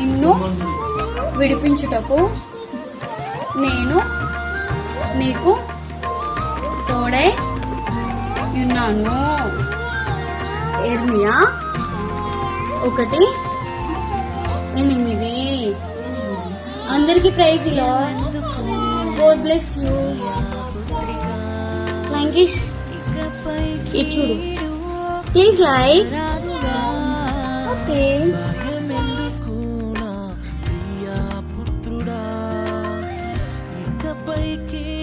నిన్ను విడిపించుటకు నేను నీకు తోడై ఉన్నాను. ఎర్మియా ఒకటి ఎనిమిది. అందరికి ప్రైజ్ ఇలా గోడ్ బ్లెస్ యూ. లంకేష్ ఇది చూడు. Please like. Okay. we keep